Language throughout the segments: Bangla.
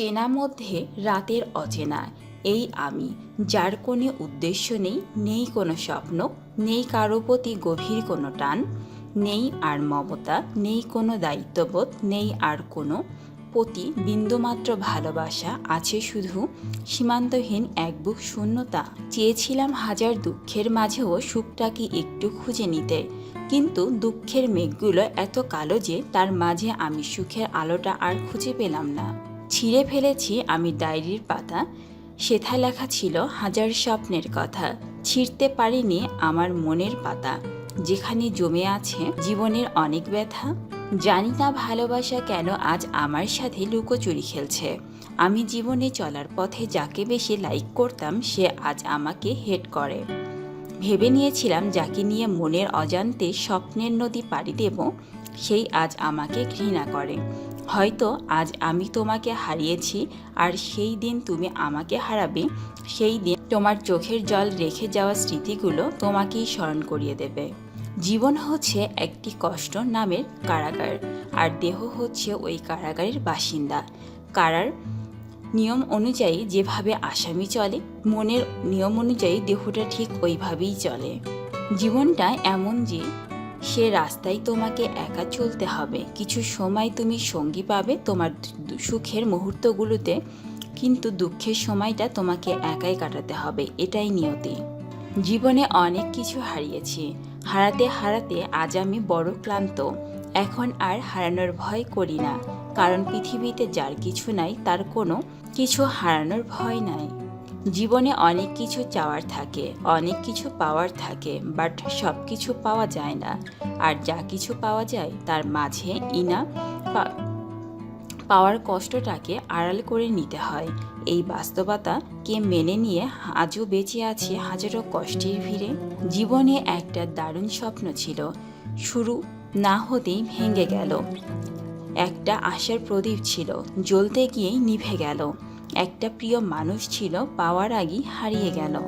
চেনা মধ্যে রাতের অচেনা। এই আমি, যার কোনো উদ্দেশ্য নেই নেই কোনো স্বপ্ন, নেই কারও প্রতি গভীর কোনো টান, নেই আর মমতা, নেই কোনো দায়িত্ববোধ, নেই আর কোনো প্রতি বিন্দুমাত্র ভালোবাসা আছে শুধু সীমান্তহীন এক বুক শূন্যতা। চেয়েছিলাম হাজার দুঃখের মাঝেও সুখটাকে একটু খুঁজে নিতে। কিন্তু দুঃখের মেঘগুলো এত কালো যে তার মাঝে আমি সুখের আলোটা আর খুঁজে পেলাম না। ছিঁড়ে ফেলেছি আমি ডায়েরির পাতা। সেথায় লেখা ছিল, হাজার স্বপ্নের কথা, ছিঁড়তে পারিনি আমার মনের পাতা। যেখানে জমে আছে জীবনের অনেক ব্যথা। জানি না ভালোবাসা কেন আজ আমার সাথে লুকোচুরি খেলছে। আমি জীবনে চলার পথে যাকে বেশি লাইক করতাম, সে আজ আমাকে হেট করে। ভেবে নিয়েছিলাম যাকে নিয়ে মনের অজান্তে স্বপ্নের নদী পাড়ি দেব, সেই আজ আমাকে ঘৃণা করে। হয়তো আজ আমি তোমাকে হারিয়েছি আর সেই দিন তুমি আমাকে হারাবে, সেই দিন তোমার চোখের জল রেখে যাওয়া স্মৃতিগুলো তোমাকেই স্মরণ করিয়ে দেবে। জীবন হচ্ছে একটি কষ্ট নামের কারাগার, আর দেহ হচ্ছে ওই কারাগারের বাসিন্দা। কারার নিয়ম অনুযায়ী যেভাবে আসামি চলে, মনের নিয়ম অনুযায়ী দেহটা ঠিক ওইভাবেই চলে। জীবনটা এমন যে সে রাস্তায় তোমাকে একা চলতে হবে। কিছু সময় তুমি সঙ্গী পাবে তোমার সুখের মুহূর্তগুলোতে, কিন্তু দুঃখের সময়টা তোমাকে একাই কাটাতে হবে, এটাই নিয়তি। জীবনে অনেক কিছু হারিয়েছি। হারাতে হারাতে আজ আমি বড় ক্লান্ত। এখন আর হারানোর ভয় করি না। কারণ পৃথিবীতে যার কিছু নাই, তার কোনো কিছু হারানোর ভয় নাই। জীবনে অনেক কিছু চাওয়ার থাকে, অনেক কিছু পাওয়ার থাকে বাট সব কিছু পাওয়া যায় না। আর যা কিছু পাওয়া যায়, তার মাঝে ইনা পাওয়ার কষ্টটাকে আড়াল করে নিতে হয়। এই বাস্তবতাকে মেনে নিয়ে আজও বেঁচে আছি হাজারো কষ্টের ভিড়ে। জীবনে একটা দারুণ স্বপ্ন ছিল, শুরু না হতেই ভেঙে গেল। একটা আশার প্রদীপ ছিল, জ্বলতে গিয়েই নিভে গেল। একটা প্রিয় মানুষ ছিল পাওয়ার আগেই হারিয়ে গেল।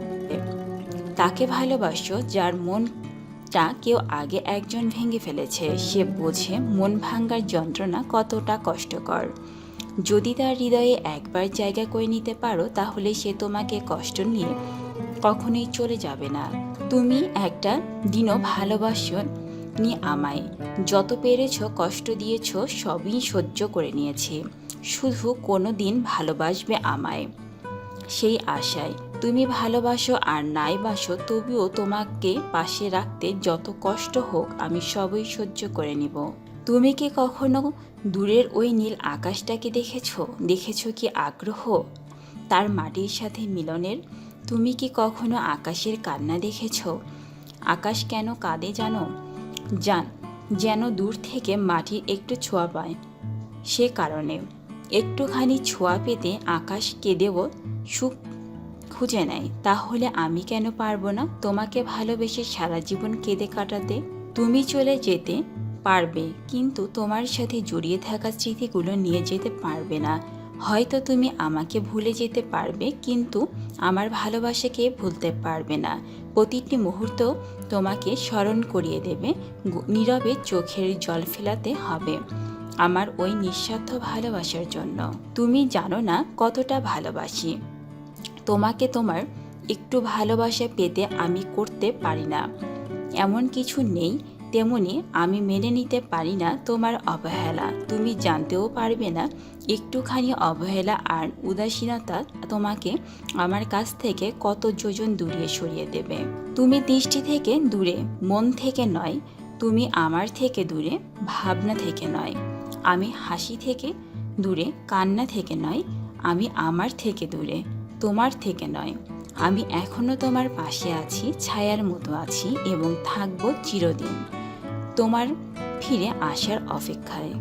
তাকে ভালোবাসো যার মনটা কেউ আগে একজন ভেঙে ফেলেছে। সে বোঝে মন ভাঙ্গার যন্ত্রণা কতটা কষ্টকর। যদি তার হৃদয়ে একবার জায়গা করে নিতে পারো, তাহলে সে তোমাকে কষ্ট নিয়ে কখনোই চলে যাবে না। তুমি একটা দিনও ভালোবাসো নি আমায়। যত পেরেছ, কষ্ট দিয়েছ, সবই সহ্য করে নিয়েছি। শুধু কোনো দিন ভালোবাসবে আমায়। সেই আশায়, তুমি ভালোবাসো আর নাই বাসো, তবুও তোমাকে পাশে রাখতে যত কষ্ট হোক আমি সবই সহ্য করে নিব। তুমি কি কখনো দূরের ওই নীল আকাশটাকে দেখেছ? দেখেছ কি আগ্রহ? তার মাটির সাথে মিলনের, তুমি কি কখনো আকাশের কান্না দেখেছ? আকাশ কেন কাঁদে জানো? জান, যেন দূর থেকে মাটির একটু ছোঁয়া পায়। সে কারণে একটুখানি ছোঁয়া পেতে আকাশ কেঁদেও সুখ খুঁজে নেয়। তাহলে আমি কেন পারব না? তোমাকে ভালোবেসে সারা জীবন কেঁদে কাটাতে? তুমি চলে যেতে পারবে, কিন্তু তোমার সাথে জড়িয়ে থাকা স্মৃতিগুলো নিয়ে যেতে পারবে না। হয়তো তুমি আমাকে ভুলে যেতে পারবে, কিন্তু আমার ভালোবাসাকে ভুলতে পারবে না। প্রতিটি মুহূর্ত তোমাকে স্মরণ করিয়ে দেবে নীরবে চোখের জল ফেলাতে হবে। আমার ওই নিঃস্বার্থ ভালোবাসার জন্য। তুমি জানো না কতটা ভালোবাসি। তোমাকে তোমার একটু ভালোবাসা পেতে আমি করতে পারি না। এমন কিছু নেই, তেমনি আমি মেনে নিতে পারি না তোমার অবহেলা। তুমি জানতেও পারবে না একটুখানি অবহেলা আর উদাসীনতা তোমাকে আমার কাছ থেকে কত যোজন দূরে সরিয়ে দেবে। তুমি দৃষ্টি থেকে দূরে, মন থেকে নয়, তুমি আমার থেকে দূরে, ভাবনা থেকে নয়। আমি হাসি থেকে দূরে, কান্না থেকে নয়, আমি আমার থেকে দূরে, তোমার থেকে নয়। আমি এখনও তোমার পাশে আছি, ছায়ার মতো আছি এবং থাকব চিরদিন তোমার ফিরে আসার অপেক্ষায়।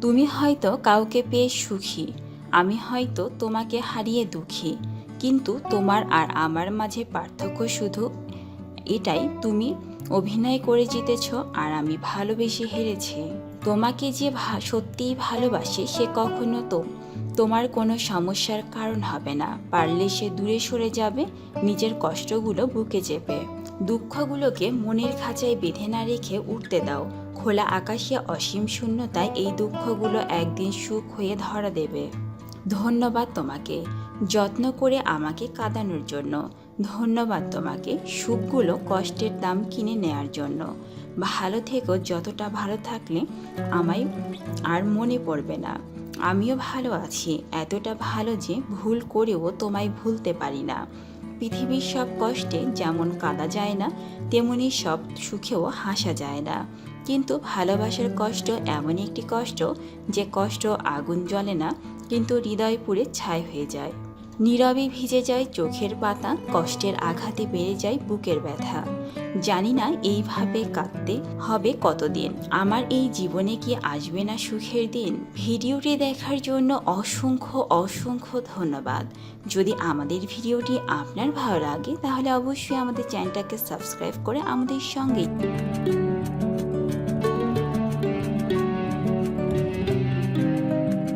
তুমি হয়তো কাউকে পেয়ে সুখী, আমি হয়তো তোমাকে হারিয়ে দুঃখী, কিন্তু তোমার আর আমার মাঝে পার্থক্য শুধু এটাই, তুমি অভিনয় করে জিতেছ আর আমি ভালোবেসে হেরেছি। তোমাকে যে সত্যিই ভালোবাসে সে কখনো তো তোমার কোনো সমস্যার কারণ হবে না। পারলে সে দূরে সরে যাবে, নিজের কষ্টগুলো বুকে চেপে। দুঃখগুলোকে মনের খাঁচায় বেঁধে না রেখে উঠতে দাও। খোলা আকাশে অসীম শূন্যতায় এই দুঃখগুলো একদিন সুখ হয়ে ধরা দেবে। ধন্যবাদ তোমাকে। যত্ন করে আমাকে কাঁদানোর জন্য। ধন্যবাদ তোমাকে সুখগুলো কষ্টের দাম কিনে নেয়ার জন্য। ভালো থেকো, যতটা ভালো থাকলে আমায় আর মনে পড়বে না। আমিও ভালো আছি, এতটা ভালো যে ভুল করেও তোমায় ভুলতে পারি না। পৃথিবীর সব কষ্টে যেমন কাঁদা যায় না, তেমনি সব সুখেও হাসা যায় না। কিন্তু ভালোবাসার কষ্ট এমন একটি কষ্ট, যে কষ্ট আগুন জ্বলে না, কিন্তু হৃদয় পুড়ে ছাই হয়ে যায়। নীরবে ভিজে যায় চোখের পাতা, কষ্টের আঘাতে বেড়ে যায় বুকের ব্যথা। জানি না এইভাবে কাঁদতে হবে কতদিন। আমার এই জীবনে কি আসবে না সুখের দিন? ভিডিওটি দেখার জন্য অসংখ্য অসংখ্য ধন্যবাদ। যদি আমাদের ভিডিওটি আপনার ভালো লাগে, তাহলে অবশ্যই আমাদের চ্যানেলটাকে সাবস্ক্রাইব করে আমাদের সঙ্গেই